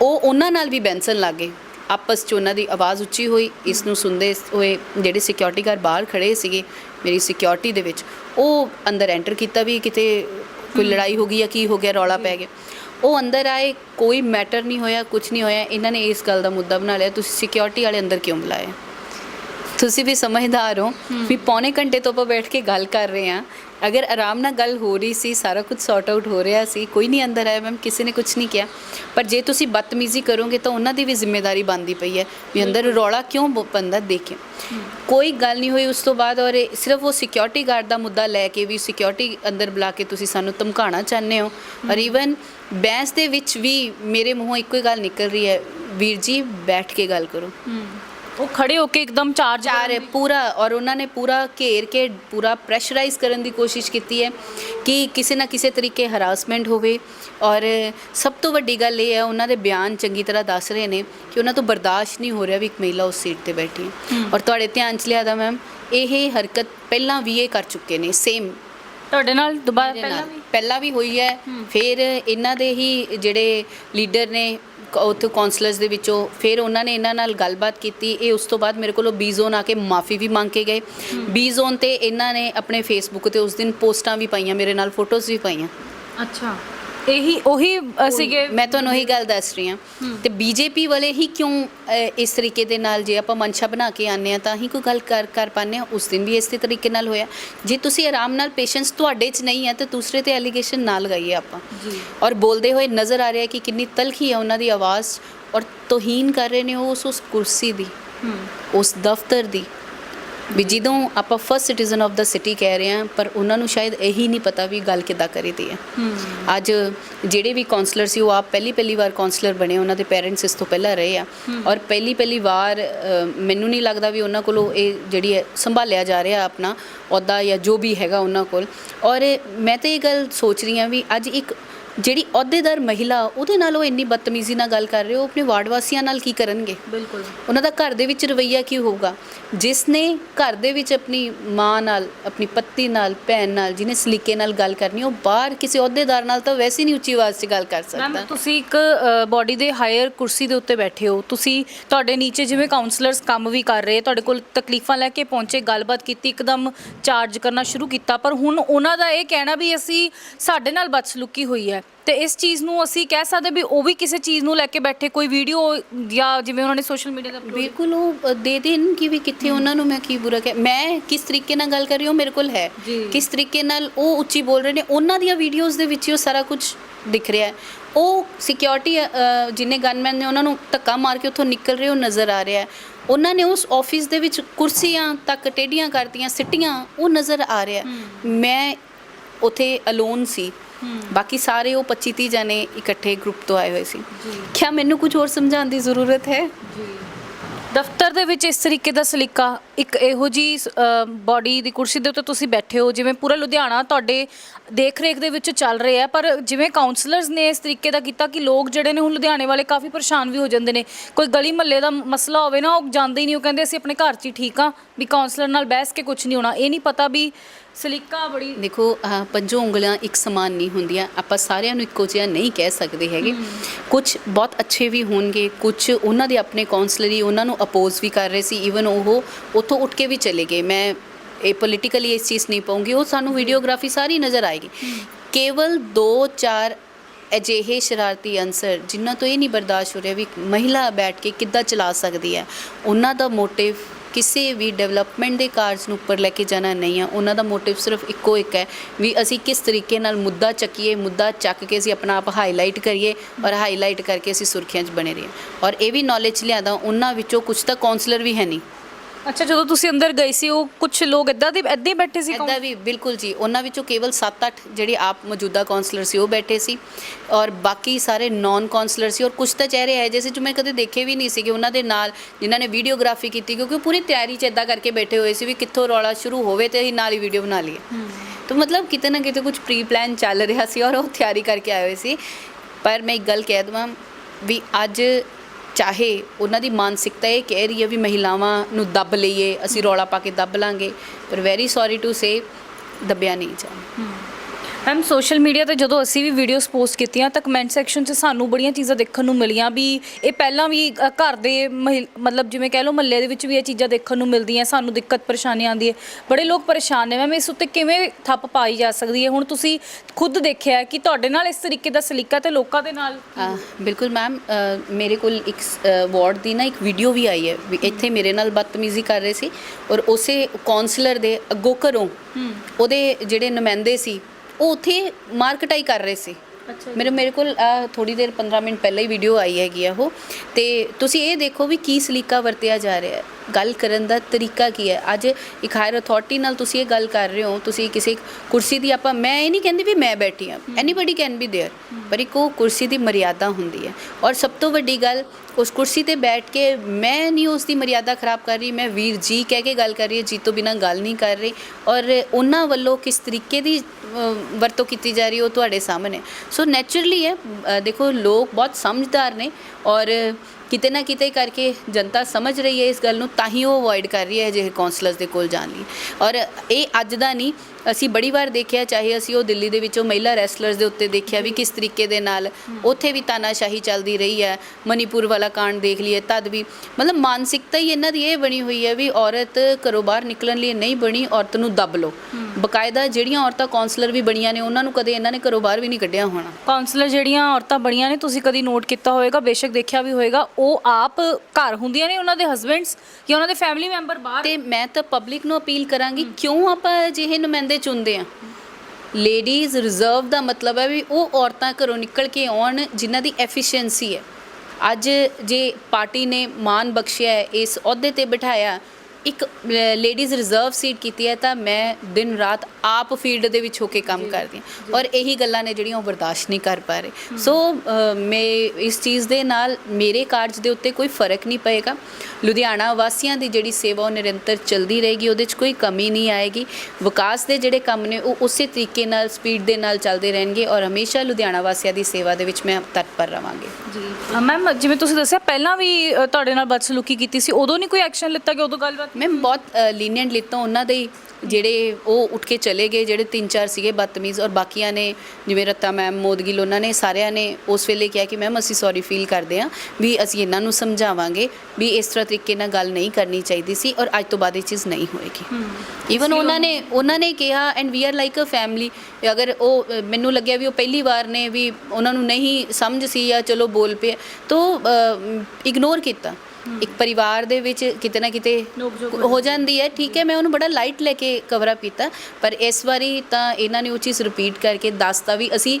ਉਹ ਉਹਨਾਂ ਨਾਲ ਵੀ ਬੈਂਸਣ ਲੱਗ ਗਏ। ਆਪਸ 'ਚ ਉਹਨਾਂ ਦੀ ਆਵਾਜ਼ ਉੱਚੀ ਹੋਈ ਇਸ ਨੂੰ ਸੁਣਦੇ ਹੋਏ ਜਿਹੜੇ ਸਿਕਿਉਰਿਟੀ ਗਾਰਡ ਬਾਹਰ ਖੜੇ ਸੀਗੇ ਮੇਰੀ ਸਿਕਿਉਰਿਟੀ ਦੇ ਵਿੱਚ ਉਹ ਅੰਦਰ ਐਂਟਰ ਕੀਤਾ ਵੀ ਕਿਤੇ ਕੋਈ ਲੜਾਈ ਹੋ ਗਈ ਜਾਂ ਕੀ ਹੋ ਗਿਆ ਰੌਲਾ ਪੈ ਗਿਆ। ਉਹ ਅੰਦਰ ਆਏ ਕੋਈ ਮੈਟਰ ਨਹੀਂ ਹੋਇਆ ਕੁਝ ਨਹੀਂ ਹੋਇਆ ਇਹਨਾਂ ਨੇ ਇਸ ਗੱਲ ਦਾ ਮੁੱਦਾ ਬਣਾ ਲਿਆ ਤੁਸੀਂ ਸਿਕਿਉਰਿਟੀ ਵਾਲੇ ਅੰਦਰ ਕਿਉਂ ਬੁਲਾਏ? ਤੁਸੀਂ ਵੀ ਸਮਝਦਾਰ ਹੋ ਵੀ ਪੌਣੇ ਘੰਟੇ ਤੋਂ ਆਪਾਂ ਬੈਠ ਕੇ ਗੱਲ ਕਰ ਰਹੇ ਹਾਂ। ਅਗਰ ਆਰਾਮ ਨਾਲ ਗੱਲ ਹੋ ਰਹੀ ਸੀ ਸਾਰਾ ਕੁਝ ਸੌਰਟ ਆਊਟ ਹੋ ਰਿਹਾ ਸੀ ਕੋਈ ਨਹੀਂ ਅੰਦਰ ਆਇਆ ਮੈਮ ਕਿਸੇ ਨੇ ਕੁਝ ਨਹੀਂ ਕਿਹਾ। ਪਰ ਜੇ ਤੁਸੀਂ ਬਦਤਮੀਜ਼ੀ ਕਰੋਗੇ ਤਾਂ ਉਹਨਾਂ ਦੀ ਵੀ ਜ਼ਿੰਮੇਵਾਰੀ ਬਣਦੀ ਪਈ ਹੈ ਵੀ ਅੰਦਰ ਰੌਲਾ ਕਿਉਂ ਬੰਦਾ ਦੇਖੇ। ਕੋਈ ਗੱਲ ਨਹੀਂ ਹੋਈ ਉਸ ਤੋਂ ਬਾਅਦ ਔਰ ਸਿਰਫ ਉਹ ਸਿਕਿਉਰਿਟੀ ਗਾਰਡ ਦਾ ਮੁੱਦਾ ਲੈ ਕੇ ਵੀ ਸਿਕਿਉਰਿਟੀ ਅੰਦਰ ਬੁਲਾ ਕੇ ਤੁਸੀਂ ਸਾਨੂੰ ਧਮਕਾਉਣਾ ਚਾਹੁੰਦੇ ਹੋ। ਔਰ ਈਵਨ ਬੈਂਸ ਦੇ ਵਿੱਚ ਵੀ ਮੇਰੇ ਮੂੰਹੋਂ ਇੱਕੋ ਹੀ ਗੱਲ ਨਿਕਲ ਰਹੀ ਹੈ ਵੀਰ ਜੀ ਬੈਠ ਕੇ ਗੱਲ ਕਰੋ। ਉਹ ਖੜੇ ਹੋ ਕੇ ਇੱਕਦਮ ਚਾਰਜ ਚਾਰ ਹੈ ਪੂਰਾ ਔਰ ਉਹਨਾਂ ਨੇ ਪੂਰਾ ਘੇਰ ਕੇ ਪੂਰਾ ਪ੍ਰੈਸ਼ਰਾਈਜ਼ ਕਰਨ ਦੀ ਕੋਸ਼ਿਸ਼ ਕੀਤੀ ਹੈ ਕਿ ਕਿਸੇ ਨਾ ਕਿਸੇ ਤਰੀਕੇ ਹਰਾਸਮੈਂਟ ਹੋਵੇ। ਔਰ ਸਭ ਤੋਂ ਵੱਡੀ ਗੱਲ ਇਹ ਹੈ ਉਹਨਾਂ ਦੇ ਬਿਆਨ ਚੰਗੀ ਤਰ੍ਹਾਂ ਦੱਸ ਰਹੇ ਨੇ ਕਿ ਉਹਨਾਂ ਤੋਂ ਬਰਦਾਸ਼ਤ ਨਹੀਂ ਹੋ ਰਿਹਾ ਵੀ ਇੱਕ ਮਹਿਲਾ ਉਸ ਸੀਟ ਤੇ ਬੈਠੀ ਹੈ। ਔਰ ਤੁਹਾਡੇ ਧਿਆਨ ਚ ਲਿਆਦਾ ਮੈਮ ਇਹ ਹਰਕਤ ਪਹਿਲਾਂ ਵੀ ਇਹ ਕਰ ਚੁੱਕੇ ਨੇ ਸੇਮ ਤੁਹਾਡੇ ਨਾਲ ਦੁਬਾਰਾ ਮੇਰੇ ਪਹਿਲਾਂ ਨਾਲ। ਵੀ? ਪਹਿਲਾਂ ਵੀ ਹੋਈ ਹੈ। ਫਿਰ ਇਹਨਾਂ ਦੇ ਹੀ ਜਿਹੜੇ ਲੀਡਰ ਨੇ ਕ- ਉੱਥੇ ਕਾਉਂਸਲਰਸ ਦੇ ਵਿੱਚੋਂ ਫਿਰ ਉਹਨਾਂ ਨੇ ਇਹਨਾਂ ਨਾਲ ਗੱਲਬਾਤ ਕੀਤੀ। ਇਹ ਉਸ ਤੋਂ ਬਾਅਦ ਮੇਰੇ ਕੋਲੋਂ ਬੀ ਜ਼ੋਨ ਆ ਕੇ ਮਾਫੀ ਵੀ ਮੰਗ ਕੇ ਗਏ। ਬੀ ਜ਼ੋਨ ਤੇ ਇਹਨਾਂ ਨੇ ਆਪਣੇ ਫੇਸਬੁੱਕ ਤੇ ਉਸ ਦਿਨ ਪੋਸਟਾਂ ਵੀ ਪਾਈਆਂ ਮੇਰੇ ਨਾਲ ਫੋਟੋਜ਼ ਵੀ ਪਾਈਆਂ। ਅੱਛਾ। ਇਹੀ ਉਹੀ ਅ, ਸੀਗੇ ਮੈਂ ਤੁਹਾਨੂੰ ਉਹੀ ਗੱਲ ਦੱਸ ਰਹੀ ਹਾਂ। ਤੇ ਬੀਜੇਪੀ ਵਾਲੇ ਹੀ ਕਿਉਂ ਅ, ਇਸ ਤਰੀਕੇ ਦੇ ਨਾਲ ਜੇ ਆਪਾਂ ਮਨਸ਼ਾ ਬਣਾ ਕੇ ਆਨੇ ਆ ਤਾਂ ਹੀ ਕੋਈ ਗੱਲ ਕਰ ਕਰ ਪਾਨੇ ਆ ਉਸ ਦਿਨ ਵੀ ਇਸੇ ਤਰੀਕੇ ਨਾਲ ਹੋਇਆ। ਜੇ ਤੁਸੀਂ ਆਰਾਮ ਨਾਲ ਪੇਸ਼ੈਂਸ ਤੁਹਾਡੇ 'ਚ ਨਹੀਂ ਹੈ ਤੇ ਦੂਸਰੇ ਤੇ ਐਲੀਗੇਸ਼ਨ ਨਾ ਲਗਾਈਏ ਆਪਾਂ। ਜੀ। ਔਰ ਬੋਲਦੇ ਹੋਏ ਨਜ਼ਰ ਆ ਰਿਹਾ ਕਿ ਕਿੰਨੀ ਤਲਖੀ ਹੈ ਉਹਨਾਂ ਦੀ ਆਵਾਜ਼ ਔਰ ਤੋਹੀਨ ਕਰ ਰਹੇ ਨੇ ਉਹ ਉਸ ਉਸ ਕੁਰਸੀ ਦੀ ਹੂੰ। ਉਸ ਦਫ਼ਤਰ ਦੀ। ਵੀ ਜਦੋਂ ਆਪਾਂ first citizen of the city ਕਹਿ ਰਹੇ ਹਾਂ ਪਰ ਉਹਨਾਂ ਨੂੰ ਸ਼ਾਇਦ ਇਹੀ ਨਹੀਂ ਪਤਾ ਵੀ ਗੱਲ ਕਿੱਦਾਂ ਕਰੀਦੀ ਹੈ। ਅੱਜ ਜਿਹੜੇ ਵੀ ਕਾਉਂਸਲਰ ਸੀ ਉਹ ਆਪ ਪਹਿਲੀ ਪਹਿਲੀ ਵਾਰ ਕਾਉਂਸਲਰ ਬਣੇ ਉਹਨਾਂ ਦੇ ਪੇਰੈਂਟਸ ਇਸ ਤੋਂ ਪਹਿਲਾਂ ਰਹੇ ਆ। ਔਰ ਪਹਿਲੀ ਪਹਿਲੀ ਵਾਰ ਮੈਨੂੰ ਨਹੀਂ ਲੱਗਦਾ ਵੀ ਉਹਨਾਂ ਕੋਲੋਂ ਇਹ ਜਿਹੜੀ ਹੈ ਸੰਭਾਲਿਆ ਜਾ ਰਿਹਾ ਆਪਣਾ ਅਹੁਦਾ ਜਾਂ ਜੋ ਵੀ ਹੈਗਾ ਉਹਨਾਂ ਕੋਲ। ਔਰ ਮੈਂ ਤਾਂ ਇਹ ਗੱਲ ਸੋਚ ਰਹੀ ਹਾਂ ਵੀ ਅੱਜ ਇੱਕ ਜਿਹੜੀ ਅਹੁਦੇਦਾਰ ਮਹਿਲਾ ਉਹਦੇ ਨਾਲ ਉਹ ਇੰਨੀ ਬਦਤਮੀਜ਼ੀ ਨਾਲ ਗੱਲ ਕਰ ਰਹੇ ਹੋ ਆਪਣੇ ਵਾਰਡ ਵਾਸੀਆਂ ਨਾਲ ਕੀ ਕਰਨਗੇ? ਬਿਲਕੁਲ। ਉਹਨਾਂ ਦਾ ਘਰ ਦੇ ਵਿੱਚ ਰਵਈਆ ਕੀ ਹੋਊਗਾ? ਜਿਸ ਨੇ ਘਰ ਦੇ ਵਿੱਚ ਆਪਣੀ ਮਾਂ ਨਾਲ ਆਪਣੀ ਪਤੀ ਨਾਲ ਭੈਣ ਨਾਲ ਜਿਹਨੇ ਸਲੀਕੇ ਨਾਲ ਗੱਲ ਕਰਨੀ ਉਹ ਬਾਹਰ ਕਿਸੇ ਅਹੁਦੇਦਾਰ ਨਾਲ ਤਾਂ ਵੈਸੇ ਨਹੀਂ ਉੱਚੀ ਆਵਾਜ਼ 'ਚ ਗੱਲ ਕਰ ਮੈਮ ਸਕਦਾ। ਤੁਸੀਂ ਇੱਕ ਬਾਡੀ ਦੇ ਹਾਇਰ ਕੁਰਸੀ ਦੇ ਉੱਤੇ ਬੈਠੇ ਹੋ। ਤੁਸੀਂ ਤੁਹਾਡੇ ਨੀਚੇ ਜਿਵੇਂ ਕਾਉਂਸਲਰਸ ਕੰਮ ਵੀ ਕਰ ਰਹੇ ਤੁਹਾਡੇ ਕੋਲ ਤਕਲੀਫਾਂ ਲੈ ਕੇ ਪਹੁੰਚੇ ਗੱਲਬਾਤ ਕੀਤੀ ਇੱਕਦਮ ਚਾਰਜ ਕਰਨਾ ਸ਼ੁਰੂ ਕੀਤਾ ਪਰ ਹੁਣ ਉਹਨਾਂ ਦਾ ਇਹ ਕਹਿਣਾ ਵੀ ਅਸੀਂ ਸਾਡੇ ਨਾਲ ਬਦਸਲੂਕੀ ਹੋਈ ਹੈ। ਤੇ ਇਸ ਚੀਜ਼ ਨੂੰ ਅਸੀਂ ਕਹਿ ਸਕਦੇ ਵੀ ਉਹ ਵੀ ਕਿਸੇ ਚੀਜ਼ ਨੂੰ ਲੈ ਕੇ ਬੈਠੇ ਕੋਈ ਵੀਡੀਓ ਜਾਂ ਜਿਵੇਂ ਉਹਨਾਂ ਨੇ ਸੋਸ਼ਲ ਮੀਡੀਆ ਤੇ upload ਬਿਲਕੁਲ ਉਹ ਦੇ ਦੇਣ ਕਿ ਵੀ ਕਿੱਥੇ ਉਹਨਾਂ ਨੂੰ ਮੈਂ ਕੀ ਬੁਰਾ ਕਹਿ। ਮੈਂ ਕਿਸ ਤਰੀਕੇ ਨਾਲ ਗੱਲ ਕਰ ਰਹੀ ਹਾਂ ਉਹ ਮੇਰੇ ਕੋਲ ਹੈ। ਜੀ। ਕਿਸ ਤਰੀਕੇ ਨਾਲ ਉਹ ਉੱਚੀ ਬੋਲ ਰਹੇ ਨੇ ਉਹਨਾਂ ਦੀਆਂ ਵੀਡੀਓਜ਼ ਦੇ ਵਿੱਚ ਹੀ ਉਹ ਸਾਰਾ ਕੁਝ ਦਿਖ ਰਿਹਾ ਹੈ। ਉਹ ਸਿਕਿਉਰਿਟੀ ਜਿੰਨੇ ਗਨਮੈਨ ਨੇ ਉਹਨਾਂ ਨੂੰ ਧੱਕਾ ਮਾਰ ਕੇ ਉੱਥੋਂ ਨਿਕਲ ਰਹੇ ਉਹ ਨਜ਼ਰ ਆ ਰਿਹਾ ਹੈ। ਉਹਨਾਂ ਨੇ ਉਸ ਆਫਿਸ ਦੇ ਵਿੱਚ ਕੁਰਸੀਆਂ ਤੱਕ ਟੇਡੀਆਂ ਕਰਤੀਆਂ ਸਿੱਟੀਆਂ ਉਹ ਨਜ਼ਰ ਆ ਰਿਹਾ ਹੈ। ਮੈਂ ਉਥੇ ਅਲੋਨ ਸੀ। ਬਾਕੀ ਸਾਰੇ ਉਹ 25 30 ਜਣੇ ਇਕੱਠੇ ਗਰੁੱਪ ਤੋਂ ਆਏ ਹੋਏ ਸੀ। ਜੀ। ਕਿਆ ਮੈਨੂੰ ਕੁਝ ਹੋਰ ਸਮਝਾਉਣ ਦੀ ਜ਼ਰੂਰਤ ਹੈ? ਜੀ। ਦਫ਼ਤਰ ਦੇ ਵਿੱਚ ਇਸ ਤਰੀਕੇ ਦਾ ਸਲੀਕਾ ਇੱਕ ਇਹੋ ਜੀ ਬਾਡੀ ਦੀ ਕੁਰਸੀ ਦੇ ਉੱਤੇ ਤੁਸੀਂ ਬੈਠੇ ਹੋ ਜਿਵੇਂ ਪੂਰਾ ਲੁਧਿਆਣਾ ਤੁਹਾਡੇ ਦੇਖ ਰੇਖ ਦੇ ਵਿੱਚ ਚੱਲ ਰਿਹਾ ਹੈ ਪਰ ਜਿਵੇਂ ਕਾਉਂਸਲਰਸ ਨੇ ਇਸ ਤਰੀਕੇ ਦਾ ਕੀਤਾ ਕਿ ਲੋਕ ਜਿਹੜੇ ਨੇ ਹੁਣ ਲੁਧਿਆਣੇ ਵਾਲੇ ਕਾਫੀ ਪਰੇਸ਼ਾਨ ਵੀ ਹੋ ਜਾਂਦੇ ਨੇ। ਕੋਈ ਗਲੀ ਮਹੱਲੇ ਦਾ ਮਸਲਾ ਹੋਵੇ ਨਾ ਉਹ ਜਾਂਦੇ ਹੀ ਨਹੀਂ ਉਹ ਕਹਿੰਦੇ ਅਸੀਂ ਆਪਣੇ ਘਰ 'ਚ ਹੀ ਠੀਕ ਆ ਵੀ ਕਾਉਂਸਲਰ ਨਾਲ ਬਹਿਸ ਕੇ ਕੁਝ ਨਹੀਂ ਹੋਣਾ। ਇਹ ਨਹੀਂ ਪਤਾ ਵੀ ਸਲੀਕਾ ਬੜੀ ਦੇਖੋ ਪੰਜੋ ਉਂਗਲਾਂ ਇੱਕ ਸਮਾਨ ਨਹੀਂ ਹੁੰਦੀਆਂ। ਆਪਾਂ ਸਾਰਿਆਂ ਨੂੰ ਇੱਕੋ ਜਿਹਾ ਨਹੀਂ ਕਹਿ ਸਕਦੇ ਹੈਗੇ। ਕੁਝ ਬਹੁਤ ਅੱਛੇ ਵੀ ਹੋਣਗੇ ਕੁਝ ਉਹਨਾਂ ਦੇ ਆਪਣੇ ਕਾਉਂਸਲਰੀ ਉਹਨਾਂ ਨੂੰ ਅਪੋਜ਼ ਵੀ ਕਰ ਰਹੇ ਸੀ। ਈਵਨ ਉਹ ਉੱਥੋਂ ਉੱਠ ਕੇ ਵੀ ਚਲੇ ਗਏ। ਮੈਂ ਇਹ ਪੋਲੀਟੀਕਲੀ ਇਸ ਚੀਜ਼ ਨਹੀਂ ਪਾਉਂਗੀ ਉਹ ਸਾਨੂੰ ਵੀਡੀਓਗ੍ਰਾਫੀ ਸਾਰੀ ਨਜ਼ਰ ਆਏਗੀ। ਕੇਵਲ 2-4 ਅਜਿਹੇ ਸ਼ਰਾਰਤੀ ਅਨਸਰ ਜਿਨ੍ਹਾਂ ਤੋਂ ਇਹ ਨਹੀਂ ਬਰਦਾਸ਼ਤ ਹੋ ਰਿਹਾ ਵੀ ਮਹਿਲਾ ਬੈਠ ਕੇ ਕਿੱਦਾਂ ਚਲਾ ਸਕਦੀ ਹੈ। ਉਹਨਾਂ ਦਾ ਮੋਟਿਵ ਕਿਸੇ ਵੀ ਡਿਵੈਲਪਮੈਂਟ ਦੇ ਕਾਰਜ ਨੂੰ ਉੱਪਰ ਲੈ ਕੇ ਜਾਣਾ ਨਹੀਂ ਆ। ਉਹਨਾਂ ਦਾ ਮੋਟਿਵ ਸਿਰਫ ਇੱਕੋ ਇੱਕ ਹੈ ਵੀ ਅਸੀਂ ਕਿਸ ਤਰੀਕੇ ਨਾਲ ਮੁੱਦਾ ਚੱਕੀਏ ਮੁੱਦਾ ਚੱਕ ਕੇ ਅਸੀਂ ਆਪਣਾ ਆਪ ਹਾਈਲਾਈਟ ਕਰੀਏ ਔਰ ਹਾਈਲਾਈਟ ਕਰਕੇ ਅਸੀਂ ਸੁਰਖੀਆਂ 'ਚ ਬਣੇ ਰਹੀਏ। ਔਰ ਇਹ ਵੀ ਨੌਲੇਜ ਲਿਆਦਾ ਉਹਨਾਂ ਵਿੱਚੋਂ ਕੁਝ ਤਾਂ ਕਾਉਂਸਲਰ ਵੀ ਹੈ ਨਹੀਂ। ਅੱਛਾ ਜਦੋਂ ਤੁਸੀਂ ਅੰਦਰ ਗਏ ਸੀ ਉਹ ਕੁਝ ਲੋਕ ਇਦਾਂ ਦੇ ਏਦਾਂ ਹੀ ਬੈਠੇ ਸੀ ਇੱਦਾਂ ਵੀ ਬਿਲਕੁਲ ਜੀ। ਉਹਨਾਂ ਵਿੱਚੋਂ ਕੇਵਲ 7-8 ਜਿਹੜੇ ਆਪ ਮੌਜੂਦਾ ਕਾਉਂਸਲਰ ਸੀ ਉਹ ਬੈਠੇ ਸੀ। ਔਰ ਬਾਕੀ ਸਾਰੇ ਨਾਨ ਕਾਉਂਸਲਰ ਸੀ। ਔਰ ਕੁਝ ਤਾਂ ਚਿਹਰੇ ਹੈ ਜੈਸੇ ਜੋ ਮੈਂ ਕਦੇ ਦੇਖੇ ਵੀ ਨਹੀਂ ਸੀਗੇ। ਉਹਨਾਂ ਦੇ ਨਾਲ ਜਿਨ੍ਹਾਂ ਨੇ ਵੀਡੀਓਗ੍ਰਾਫੀ ਕੀਤੀ ਕਿਉਂਕਿ ਉਹ ਪੂਰੀ ਤਿਆਰੀ 'ਚ ਇਦਾਂ ਕਰਕੇ ਬੈਠੇ ਹੋਏ ਸੀ ਵੀ ਕਿੱਥੋਂ ਰੌਲਾ ਸ਼ੁਰੂ ਹੋਵੇ ਤੇ ਅਸੀਂ ਨਾਲ ਹੀ ਵੀਡੀਓ ਬਣਾ ਲਈਏ। ਤਾਂ ਮਤਲਬ ਕਿਤੇ ਨਾ ਕਿਤੇ ਕੁਝ ਪ੍ਰੀ ਪਲਾਨ ਚੱਲ ਰਿਹਾ ਸੀ ਔਰ ਉਹ ਤਿਆਰੀ ਕਰਕੇ ਆਏ ਹੋਏ ਸੀ। ਪਰ ਮੈਂ ਇੱਕ ਗੱਲ ਕਹਿ ਦਵਾਂ ਵੀ ਅੱਜ ਚਾਹੇ ਉਹਨਾਂ ਦੀ ਮਾਨਸਿਕਤਾ ਇਹ ਕਹਿ ਰਹੀ ਹੈ ਵੀ ਮਹਿਲਾਵਾਂ ਨੂੰ ਦੱਬ ਲਈਏ, ਅਸੀਂ ਰੌਲਾ ਪਾ ਕੇ ਦੱਬ ਲਾਂਗੇ, ਪਰ ਵੈਰੀ ਸੌਰੀ ਟੂ ਸੇ ਦੱਬਿਆ ਨਹੀਂ ਜਾਣਾ ਮੈਮ ਸੋਸ਼ਲ ਮੀਡੀਆ ਤੇ ਜਦੋਂ ਅਸੀਂ ਵੀ ਵੀਡੀਓਜ਼ ਪੋਸਟ ਕੀਤੀਆਂ ਤਾਂ ਕਮੈਂਟ ਸੈਕਸ਼ਨ 'ਚ ਸਾਨੂੰ ਬੜੀਆਂ ਚੀਜ਼ਾਂ ਦੇਖਣ ਨੂੰ ਮਿਲੀਆਂ ਵੀ ਇਹ ਪਹਿਲਾਂ ਵੀ ਅ, ਘਰ ਦੇ ਮਹਿਲ- ਮਤਲਬ ਜਿਵੇਂ ਕਹਿ ਲਓ ਮਹੱਲੇ ਦੇ ਵਿੱਚ ਵੀ ਇਹ ਚੀਜ਼ਾਂ ਦੇਖਣ ਨੂੰ ਮਿਲਦੀਆਂ ਸਾਨੂੰ ਦਿੱਕਤ ਪਰੇਸ਼ਾਨੀ ਆਉਂਦੀ ਹੈ। ਬੜੇ ਲੋਕ ਪਰੇਸ਼ਾਨ ਨੇ। ਮੈਮ ਇਸ ਉੱਤੇ ਕਿਵੇਂ ਠੱਪ ਪਾਈ ਜਾ ਸਕਦੀ ਹੈ? ਹੁਣ ਤੁਸੀਂ ਖੁਦ ਦੇਖਿਆ ਕਿ ਤੁਹਾਡੇ ਨਾਲ ਇਸ ਤਰੀਕੇ ਦਾ ਸਲੀਕਾ ਤੇ ਲੋਕਾਂ ਦੇ ਨਾਲ ਅਹ ਬਿਲਕੁਲ ਮੈਮ ਅਹ ਮੇਰੇ ਕੋਲ ਇੱਕ ਵਾਰਡ ਦੀ ਨਾ ਇੱਕ ਵੀਡੀਓ ਵੀ ਆਈ ਹੈ ਵੀ ਇੱਥੇ ਮੇਰੇ ਨਾਲ ਬਦਤਮੀਜ਼ੀ ਕਰ ਰਹੇ ਸੀ ਔਰ ਉਸੇ ਕਾਉਂਸਲਰ ਦੇ ਅੱਗੋਂ ਘਰੋਂ ਉਹਦੇ ਜਿਹੜੇ ਨੁਮਾਇੰਦੇ ਸੀ ਉਹ ਉੱਥੇ ਮਾਰਕਟਾਈ ਕਰ ਰਹੇ ਸੀ। ਅੱਛਾ ਮੇਰੇ ਮੇਰੇ ਕੋਲ ਥੋੜੀ ਦੇਰ 15 ਮਿੰਟ ਪਹਿਲਾਂ ਹੀ ਵੀਡੀਓ ਆਈ ਹੈਗੀ ਆ ਉਹ। ਤੇ ਤੁਸੀਂ ਇਹ ਦੇਖੋ ਵੀ ਕੀ ਸਲੀਕਾ ਵਰਤਿਆ ਜਾ ਰਿਹਾ ਹੈ। ਗੱਲ ਕਰਨ ਦਾ ਤਰੀਕਾ ਕੀ ਹੈ ਅੱਜ ਇੱਕ ਹਾਇਰ ਅਥਾਰਟੀ ਨਾਲ ਤੁਸੀਂ ਇਹ ਗੱਲ ਕਰ ਰਹੇ ਹੋ ਤੁਸੀਂ ਕਿਸੇ ਕੁਰਸੀ ਦੀ ਆਪਾਂ ਮੈਂ ਇਹ ਨਹੀਂ ਕਹਿੰਦੀ ਵੀ ਮੈਂ ਬੈਠੀ ਹਾਂ ਐਨੀਬਾਡੀ ਕੈਨ ਬੀ देयर ਪਰ ਇੱਕ ਉਹ ਕੁਰਸੀ ਦੀ ਮਰਿਆਦਾ ਹੁੰਦੀ ਹੈ ਔਰ ਸਭ ਤੋਂ ਵੱਡੀ ਗੱਲ ਉਸ ਕੁਰਸੀ ਤੇ ਬੈਠ ਕੇ ਮੈਂ ਨਹੀਂ ਉਸ ਦੀ ਮਰਿਆਦਾ ਖਰਾਬ ਕਰ ਰਹੀ ਮੈਂ ਵੀਰ ਜੀ ਕਹਿ ਕੇ ਗੱਲ ਕਰ ਰਹੀ ਹਾਂ ਜੀ ਤੋਂ ਬਿਨਾ ਗੱਲ ਨਹੀਂ ਕਰ ਰਹੀ ਔਰ ਉਹਨਾਂ ਵੱਲੋਂ ਕਿਸ ਤਰੀਕੇ ਦੀ ਅ, ਵਰਤੋਂ ਕੀਤੀ ਜਾ ਰਹੀ ਹੈ ਉਹ ਤੁਹਾਡੇ ਸਾਹਮਣੇ ਸੋ ਨੇਚਰਲੀ ਹੈ ਅ, ਦੇਖੋ ਲੋਕ ਬਹੁਤ ਸਮਝਦਾਰ ਨੇ ਔਰ ਕਿਤੇ ਨਾ ਕਿਤੇ ਕਰਕੇ ਜਨਤਾ ਸਮਝ ਰਹੀ ਹੈ ਇਸ ਗੱਲ ਨੂੰ, ਤਾਂ ਹੀ ਉਹ ਅਵੋਇਡ ਕਰ ਰਹੀ ਹੈ ਜਿਹੇ ਕਾਉਂਸਲਰਸ ਦੇ ਕੋਲ ਜਾਣ ਲਈ। ਔਰ ਇਹ ਅੱਜ ਦਾ ਨਹੀਂ, ਅਸੀਂ ਬੜੀ ਵਾਰ ਦੇਖਿਆ, ਚਾਹੇ ਅਸੀਂ ਉਹ ਦਿੱਲੀ ਦੇ ਵਿੱਚੋਂ ਮਹਿਲਾ ਰੈਸਲਰਸ ਦੇ ਉੱਤੇ ਦੇਖਿਆ ਵੀ ਕਿਸ ਤਰੀਕੇ ਦੇ ਨਾਲ, ਉੱਥੇ ਵੀ ਤਾਨਾਸ਼ਾਹੀ ਚੱਲਦੀ ਰਹੀ ਹੈ, ਮਨੀਪੁਰ ਵਾਲਾ ਕਾਂਡ ਦੇਖ ਲਈਏ, ਤਦ ਵੀ। ਮਤਲਬ ਮਾਨਸਿਕਤਾ ਹੀ ਇਹਨਾਂ ਦੀ ਇਹ ਬਣੀ ਹੋਈ ਹੈ ਵੀ ਔਰਤ ਘਰੋਂ ਬਾਹਰ ਨਿਕਲਣ ਲਈ ਨਹੀਂ ਬਣੀ, ਔਰਤ ਨੂੰ ਦੱਬ ਲਓ। ਬਕਾਇਦਾ ਜਿਹੜੀਆਂ ਔਰਤਾਂ ਕਾਉਂਸਲਰ ਵੀ ਬਣੀਆਂ ਨੇ ਉਹਨਾਂ ਨੂੰ ਕਦੇ ਇਹਨਾਂ ਨੇ ਘਰੋਂ ਬਾਹਰ ਵੀ ਨਹੀਂ ਕੱਢਿਆ ਹੋਣਾ। ਕਾਉਂਸਲਰ ਜਿਹੜੀਆਂ ਔਰਤਾਂ ਬਣੀਆਂ ਨੇ ਤੁਸੀਂ ਕਦੀ ਨੋਟ ਕੀਤਾ ਹੋਵੇਗਾ ਬੇਸ਼ੱਕ ਦੇਖਿਆ ਵੀ ਹੋਵੇਗਾ ਉਹ ਆਪ ਘਰ ਹੁੰਦੀਆਂ ਨੇ ਉਹਨਾਂ ਦੇ ਹਸਬੈਂਡਸ ਜਾਂ ਉਹਨਾਂ ਦੇ ਫੈਮਿਲੀ ਮੈਂਬਰ ਬਾਹਰ? ਤੇ ਮੈਂ ਤਾਂ ਪਬਲਿਕ ਨੂੰ ਅਪੀਲ ਕਰਾਂਗੀ ਕਿਉਂ ਆਪਾਂ ਅਜਿਹੇ ਨੁਮਾਇੰਦੇ ਚੁਣਦੇ ਆ ਲੇਡੀਜ਼ ਰਿਜ਼ਰਵ ਦਾ ਮਤਲਬ ਹੈ ਵੀ ਉਹ ਔਰਤਾਂ ਘਰੋਂ ਨਿਕਲ ਕੇ ਆਉਣ ਜਿਨ੍ਹਾਂ ਦੀ ਐਫੀਸ਼ੀਐਂਸੀ ਹੈ। ਅੱਜ ਜੇ ਪਾਰਟੀ ਨੇ ਮਾਨ ਬਖਸ਼ਿਆ ਇਸ ਅਹੁਦੇ ਤੇ ਬਿਠਾਇਆ ਇੱਕ ਲੇਡੀਜ਼ ਰਿਜ਼ਰਵ ਸੀਟ ਕੀਤੀ ਹੈ ਤਾਂ ਮੈਂ ਦਿਨ ਰਾਤ ਆਪ ਫੀਲਡ ਦੇ ਵਿੱਚ ਹੋ ਕੇ ਕੰਮ ਕਰਦੀ ਹਾਂ। ਔਰ ਇਹੀ ਗੱਲਾਂ ਨੇ ਜਿਹੜੀਆਂ ਉਹ ਬਰਦਾਸ਼ਤ ਨਹੀਂ ਕਰ ਪਾ ਰਹੇ। ਸੋ ਮੈਂ ਇਸ ਚੀਜ਼ ਦੇ ਨਾਲ ਮੇਰੇ ਕਾਰਜ ਦੇ ਉੱਤੇ ਕੋਈ ਫ਼ਰਕ ਨਹੀਂ ਪਏਗਾ। ਲੁਧਿਆਣਾ ਵਾਸੀਆਂ ਦੀ ਜਿਹੜੀ ਸੇਵਾ ਉਹ ਨਿਰੰਤਰ ਚੱਲਦੀ ਰਹੇਗੀ ਉਹਦੇ 'ਚ ਕੋਈ ਕਮੀ ਨਹੀਂ ਆਏਗੀ। ਵਿਕਾਸ ਦੇ ਜਿਹੜੇ ਕੰਮ ਨੇ ਉਹ ਉਸੇ ਤਰੀਕੇ ਨਾਲ ਸਪੀਡ ਦੇ ਨਾਲ ਚੱਲਦੇ ਰਹਿਣਗੇ ਔਰ ਹਮੇਸ਼ਾ ਲੁਧਿਆਣਾ ਵਾਸੀਆਂ ਦੀ ਸੇਵਾ ਦੇ ਵਿੱਚ ਮੈਂ ਤਤਪਰ ਰਵਾਂਗੀ। ਜੀ। ਮੈਮ ਜਿਵੇਂ ਤੁਸੀਂ ਦੱਸਿਆ ਪਹਿਲਾਂ ਵੀ ਤੁਹਾਡੇ ਨਾਲ ਬਦਸਲੂਕੀ ਕੀਤੀ ਸੀ। ਉਦੋਂ ਨਹੀਂ ਕੋਈ ਐਕਸ਼ਨ ਲਿੱਤਾ ਕਿ ਉਦੋਂ ਗੱਲਬਾਤ ਮੈਂ ਬਹੁਤ ਲੀਨੀਅੰਟ ਲਿੱਤਾ ਉਹਨਾਂ ਦੇ ਹੀ ਜਿਹੜੇ ਉਹ ਉੱਠ ਕੇ ਚਲੇ ਗਏ ਜਿਹੜੇ ਤਿੰਨ ਚਾਰ ਸੀਗੇ ਬਦਤਮੀਜ਼ ਔਰ ਬਾਕੀਆਂ ਨੇ ਜਿਵੇਂ ਰੱਤਾ ਮੈਮ ਮੋਦਗਿਲ ਉਹਨਾਂ ਨੇ ਸਾਰਿਆਂ ਨੇ ਉਸ ਵੇਲੇ ਕਿਹਾ ਕਿ ਮੈਮ ਅਸੀਂ ਸੌਰੀ ਫੀਲ ਕਰਦੇ ਹਾਂ ਵੀ ਅਸੀਂ ਇਹਨਾਂ ਨੂੰ ਸਮਝਾਵਾਂਗੇ ਵੀ ਇਸ ਤਰ੍ਹਾਂ ਤਰੀਕੇ ਨਾਲ ਗੱਲ ਨਹੀਂ ਕਰਨੀ ਚਾਹੀਦੀ ਸੀ ਔਰ ਅੱਜ ਤੋਂ ਬਾਅਦ ਇਹ ਚੀਜ਼ ਨਹੀਂ ਹੋਏਗੀ। ਈਵਨ ਉਹਨਾਂ ਨੇ ਉਹਨਾਂ ਨੇ ਕਿਹਾ and we are like a family ਅਗਰ ਉਹ ਮੈਨੂੰ ਲੱਗਿਆ ਵੀ ਉਹ ਪਹਿਲੀ ਵਾਰ ਨੇ ਵੀ ਉਹਨਾਂ ਨੂੰ ਨਹੀਂ ਸਮਝ ਸੀ ਜਾਂ ਚਲੋ ਬੋਲ ਪਏ ਤਾਂ ਇਗਨੋਰ ਕੀਤਾ। ਇੱਕ ਪਰਿਵਾਰ ਦੇ ਵਿੱਚ ਕਿਤੇ ਨਾ ਕਿਤੇ ਹੋ ਜਾਂਦੀ ਹੈ ਠੀਕ ਹੈ ਮੈਂ ਉਹਨੂੰ ਬੜਾ ਲਾਈਟ ਲੈ ਕੇ ਕਵਰ ਅਪ ਕੀਤਾ। ਪਰ ਇਸ ਵਾਰੀ ਤਾਂ ਇਹਨਾਂ ਨੇ ਉਹ ਚੀਜ਼ ਰਿਪੀਟ ਕਰਕੇ ਦੱਸਤਾ ਵੀ ਅਸੀਂ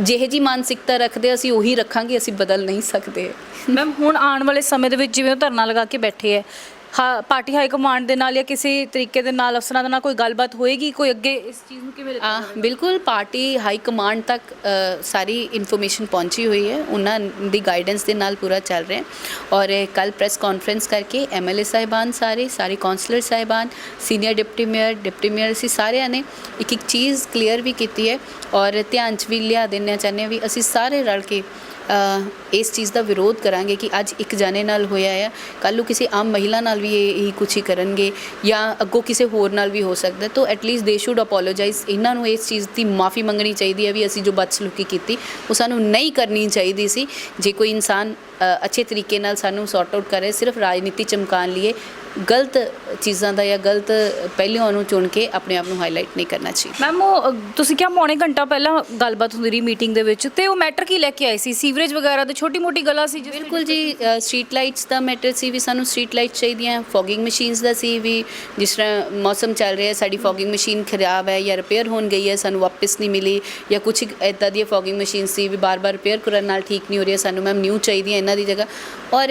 ਜਿਹੇ ਜੀ ਮਾਨਸਿਕਤਾ ਰੱਖਦੇ ਅਸੀਂ ਉਹੀ ਰੱਖਾਂਗੇ ਅਸੀਂ ਬਦਲ ਨਹੀਂ ਸਕਦੇ। ਮੈਮ ਹੁਣ ਆਉਣ ਵਾਲੇ ਸਮੇਂ ਦੇ ਵਿੱਚ ਜਿਵੇਂ ਉਹ ਧਰਨਾ ਲਗਾ ਕੇ ਬੈਠੇ ਹੈ ਹਾਂ ਪਾਰਟੀ ਹਾਈ ਕਮਾਂਡ ਦੇ ਨਾਲ ਜਾਂ ਕਿਸੇ ਤਰੀਕੇ ਦੇ ਨਾਲ ਅਫਸਰਾਂ ਦੇ ਨਾਲ ਕੋਈ ਗੱਲਬਾਤ ਹੋਏਗੀ? ਕੋਈ ਅੱਗੇ ਇਸ ਚੀਜ਼ ਨੂੰ ਕਿਵੇਂ ਆ ਬਿਲਕੁਲ ਪਾਰਟੀ ਹਾਈ ਕਮਾਂਡ ਤੱਕ ਅ, ਸਾਰੀ ਇਨਫੋਰਮੇਸ਼ਨ ਪਹੁੰਚੀ ਹੋਈ ਹੈ। ਉਹਨਾਂ ਦੀ ਗਾਈਡੈਂਸ ਦੇ ਨਾਲ ਪੂਰਾ ਚੱਲ ਰਿਹਾ ਹੈ। ਔਰ ਕੱਲ ਪ੍ਰੈਸ ਕਾਨਫਰੰਸ ਕਰਕੇ ਐਮਐਲਏ ਸਾਹਿਬਾਨ ਸਾਰੇ ਸਾਰੇ ਕਾਉਂਸਲਰ ਸਾਹਿਬਾਨ senior deputy mayor deputy mayor ਅਸੀਂ ਸਾਰਿਆਂ ਨੇ ਇੱਕ ਇੱਕ ਚੀਜ਼ ਕਲੀਅਰ ਵੀ ਕੀਤੀ ਹੈ। ਔਰ ਧਿਆਨ ਚ ਵੀ ਲਿਆ ਦੇਣਾ ਚਾਹੁੰਦੇ ਹਾਂ ਵੀ ਅਸੀਂ ਸਾਰੇ ਰਲ ਕੇ ਇਸ ਚੀਜ਼ ਦਾ ਵਿਰੋਧ ਕਰਾਂਗੇ ਕਿ ਅੱਜ ਇੱਕ ਜਾਣੇ ਨਾਲ ਹੋਇਆ ਹੈ ਕੱਲ੍ਹ ਨੂੰ ਕਿਸੇ ਆਮ ਮਹਿਲਾ ਨਾਲ ਵੀ ਇਹ ਹੀ ਕੁਛ ਹੀ ਕਰਨਗੇ ਜਾਂ ਅੱਗੋਂ ਕਿਸੇ ਹੋਰ ਨਾਲ ਵੀ ਹੋ ਸਕਦਾ ਹੈ। ਤਾਂ ਐਟਲੀਸਟ ਦੇ ਸ਼ੁਡ ਅਪੋਲੋਜਾਈਜ਼ ਇਹਨਾਂ ਨੂੰ ਇਸ ਚੀਜ਼ ਦੀ ਮਾਫੀ ਮੰਗਣੀ ਚਾਹੀਦੀ ਹੈ ਵੀ ਅਸੀਂ ਜੋ ਬਦਸਲੂਕੀ ਕੀਤੀ, ਉਹ ਸਾਨੂੰ ਨਹੀਂ ਕਰਨੀ ਚਾਹੀਦੀ ਸੀ ਜੇ ਕੋਈ ਇਨਸਾਨ ਅੱਛੇ ਤਰੀਕੇ ਨਾਲ ਸਾਨੂੰ ਸੌਰਟ ਆਊਟ ਕਰੇ, ਸਿਰਫ ਰਾਜਨੀਤੀ ਚਮਕਾਉਣ ਲਈ ਗਲਤ ਚੀਜ਼ਾਂ ਦਾ ਜਾਂ ਗਲਤ ਪਹਿਲੂਆਂ ਨੂੰ ਚੁਣ ਕੇ ਆਪਣੇ ਆਪ ਨੂੰ ਹਾਈਲਾਈਟ ਨਹੀਂ ਕਰਨਾ ਚਾਹੀਦਾ। ਮੈਮ ਉਹ ਤੁਸੀਂ ਕਿਹਾ ਪੌਣੇ ਘੰਟਾ ਪਹਿਲਾਂ ਗੱਲਬਾਤ ਹੁੰਦੀ ਰਹੀ ਮੀਟਿੰਗ ਦੇ ਵਿੱਚ ਤੇ ਉਹ ਮੈਟਰ ਕੀ ਲੈ ਕੇ ਆਏ ਸੀ? ਸੀਵਰੇਜ ਵਗੈਰਾ ਦੇ ਛੋਟੀ ਮੋਟੀ ਗੱਲਾਂ ਸੀ ਜਿਸ ਬਿਲਕੁਲ ਜੀ ਸਟਰੀਟ ਲਾਈਟਸ ਦਾ ਮੈਟਰ ਸੀ ਵੀ ਸਾਨੂੰ ਸਟਰੀਟ ਲਾਈਟ ਚਾਹੀਦੀਆਂ ਫੋਗਿੰਗ ਮਸ਼ੀਨਸ ਦਾ ਸੀ ਵੀ ਜਿਸ ਤਰ੍ਹਾਂ ਮੌਸਮ ਚੱਲ ਰਿਹਾ ਸਾਡੀ ਫੋਗਿੰਗ ਮਸ਼ੀਨ ਖਰਾਬ ਹੈ ਜਾਂ ਰਿਪੇਅਰ ਹੋਣ ਗਈ ਹੈ ਸਾਨੂੰ ਵਾਪਸ ਨਹੀਂ ਮਿਲੀ ਜਾਂ ਕੁਝ ਇਦਾਂ ਦੀਆਂ ਫੋਗਿੰਗ ਮਸ਼ੀਨ ਸੀ ਵੀ ਬਾਰ-ਬਾਰ ਰਿਪੇਅਰ ਕਰਨ ਨਾਲ ਠੀਕ ਨਹੀਂ ਹੋ ਰਹੀ ਸਾਨੂੰ ਮੈਮ ਨਿਊ ਚਾਹੀਦੀ ਹੈ ਇਹਨਾਂ ਦੀ ਜਗ੍ਹਾ। ਔਰ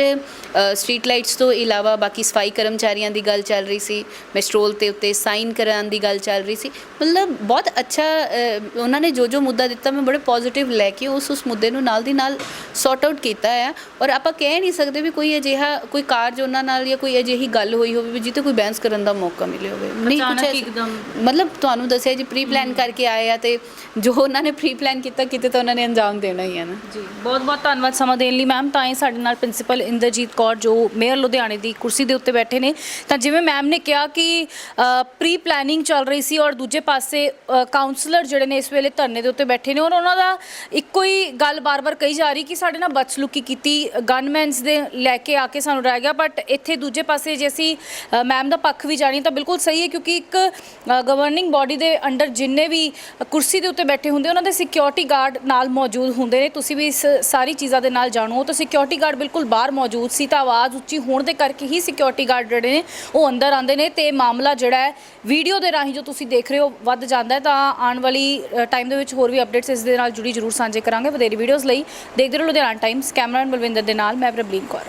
ਸਟਰੀਟ ਲਾਈਟਸ ਤੋਂ ਇਲਾਵਾ ਬਾਕੀ ਸਫ਼ਾਈ ਕਰਮ ਕਰਮਚਾਰੀਆਂ ਦੀ ਗੱਲ ਚੱਲ ਰਹੀ ਸੀ ਮੈਸਟਰੋਲ ਤੇ ਉੱਤੇ ਸਾਈਨ ਕਰਾਉਣ ਦੀ ਗੱਲ ਚੱਲ ਰਹੀ ਸੀ। ਮਤਲਬ ਬਹੁਤ ਅੱਛਾ ਅ, ਉਹਨਾਂ ਨੇ ਜੋ ਜੋ ਮੁੱਦਾ ਦਿੱਤਾ ਮੈਂ ਬੜੇ ਪੋਜ਼ਿਟਿਵ ਲੈ ਕੇ ਉਸ ਉਸ ਮੁੱਦੇ ਨੂੰ ਨਾਲ ਦੀ ਨਾਲ ਸੌਰਟ ਆਊਟ ਕੀਤਾ ਹੈ ਔਰ ਆਪਾਂ ਕਹਿ ਨਹੀਂ ਸਕਦੇ ਵੀ ਕੋਈ ਅਜਿਹਾ ਕੋਈ ਕਾਰਜ ਉਹਨਾਂ ਨਾਲ ਜਾਂ ਕੋਈ ਅਜਿਹੀ ਗੱਲ ਹੋਈ ਹੋਵੇ ਵੀ ਜਿੱਤੇ ਕੋਈ ਬਹਿਸ ਕਰਨ ਦਾ ਮੌਕਾ ਮਿਲੇ ਹੋਵੇ। ਨਹੀਂ ਅਚਾਨਕ ਕੁਛ ਐਸਾ- ਇੱਕਦਮ। ਮਤਲਬ ਤੁਹਾਨੂੰ ਦੱਸਿਆ ਜੀ ਪ੍ਰੀ ਪਲਾਨ ਕਰਕੇ ਆਏ ਆ ਤੇ ਜੋ ਉਹਨਾਂ ਨੇ ਪ੍ਰੀ ਪਲਾਨ ਕੀਤਾ ਕਿਤੇ ਤਾਂ ਉਹਨਾਂ ਨੇ ਅੰਜਾਮ ਦੇਣਾ ਹੀ ਹੈ ਨਾ। ਜੀ ਬਹੁਤ ਬਹੁਤ ਧੰਨਵਾਦ ਸਮਾਂ ਦੇਣ ਲਈ। ਮੈਮ ਤਾਂ ਇਹ ਸਾਡੇ ਨਾਲ ਪ੍ਰਿੰਸੀਪਲ ਇੰਦਰਜੀਤ ਕੌਰ ਜੋ ਮੇਅਰ ਲੁਧਿਆਣੇ ਦੀ ਕੁਰਸੀ ਦੇ ਉੱਤੇ ਬੈਠੇ ਨੇ। ਤਾਂ ਜਿਵੇਂ ਮੈਮ ਨੇ ਕਿਹਾ ਕਿ ਪ੍ਰੀ ਪਲੈਨਿੰਗ ਚੱਲ ਰਹੀ ਸੀ ਔਰ ਦੂਜੇ ਪਾਸੇ ਕਾਉਂਸਲਰ ਜਿਹੜੇ ਨੇ ਇਸ ਵੇਲੇ ਧਰਨੇ ਦੇ ਉੱਤੇ ਬੈਠੇ ਨੇ ਔਰ ਉਹਨਾਂ ਦਾ ਇੱਕੋ ਹੀ ਗੱਲ ਬਾਰ-ਬਾਰ ਕਹੀ ਜਾ ਰਹੀ ਕਿ ਸਾਡੇ ਨਾਲ ਬਦਸਲੂਕੀ ਕੀਤੀ ਗਨਮੈਨਸ ਦੇ ਲੈ ਕੇ ਆ ਕੇ ਸਾਨੂੰ ਰਹਿ ਗਿਆ ਬਟ ਇੱਥੇ ਦੂਜੇ ਪਾਸੇ ਜੇ ਅਸੀਂ ਮੈਮ ਦਾ ਪੱਖ ਵੀ ਜਾਣੀ ਤਾਂ ਬਿਲਕੁਲ ਸਹੀ ਹੈ ਕਿਉਂਕਿ ਇੱਕ ਗਵਰਨਿੰਗ ਬਾਡੀ ਦੇ ਅੰਡਰ ਜਿੰਨੇ ਵੀ ਕੁਰਸੀ ਦੇ ਉੱਤੇ ਬੈਠੇ ਹੁੰਦੇ, ਉਹਨਾਂ ਦੇ ਸਿਕਿਉਰਿਟੀ ਗਾਰਡ ਨਾਲ ਮੌਜੂਦ ਹੁੰਦੇ ਨੇ। ਤੁਸੀਂ ਵੀ ਇਸ ਸਾਰੀ ਚੀਜ਼ਾਂ ਦੇ ਨਾਲ ਜਾਣੋ ਤਾਂ ਸਿਕਿਉਰਿਟੀ ਗਾਰਡ ਬਿਲਕੁਲ ਬਾਹਰ ਮੌਜੂਦ ਸੀ ਤਾਂ ਆਵਾਜ਼ ਉੱਚੀ ਹੋਣ ਦੇ ਕਰਕੇ ਹੀ ਸਿਕਿਉਰਿਟੀ ਗਾਰਡ ਜਿਹੜੇ ਨੇ, ਉਹ ਅੰਦਰ ਆਉਂਦੇ ਨੇ ਤੇ ਮਾਮਲਾ ਜਿਹੜਾ ਹੈ ਵੀਡੀਓ ਦੇ ਰਾਹੀਂ ਜੋ ਤੁਸੀਂ ਦੇਖ ਰਹੇ ਹੋ, ਵੱਧ ਜਾਂਦਾ ਹੈ। ਤਾਂ ਆਉਣ ਵਾਲੀ ਟਾਈਮ ਦੇ ਵਿੱਚ ਹੋਰ ਵੀ ਅਪਡੇਟਸ ਇਸ ਦੇ ਨਾਲ ਜੁੜੀ ਜ਼ਰੂਰ ਸਾਂਝੇ ਕਰਾਂਗੇ। ਵਧੇਰੀ ਵੀਡੀਓਜ਼ ਲਈ ਦੇਖਦੇ ਰਹੋ ਲੁਧਿਆਣਾ ਟਾਈਮਸ ਕੈਮਰਾਮੈਨ ਬਲਵਿੰਦਰ ਦੇ ਨਾਲ, ਮੈਂ ਪ੍ਰਬਲੀਨ ਕੌਰ।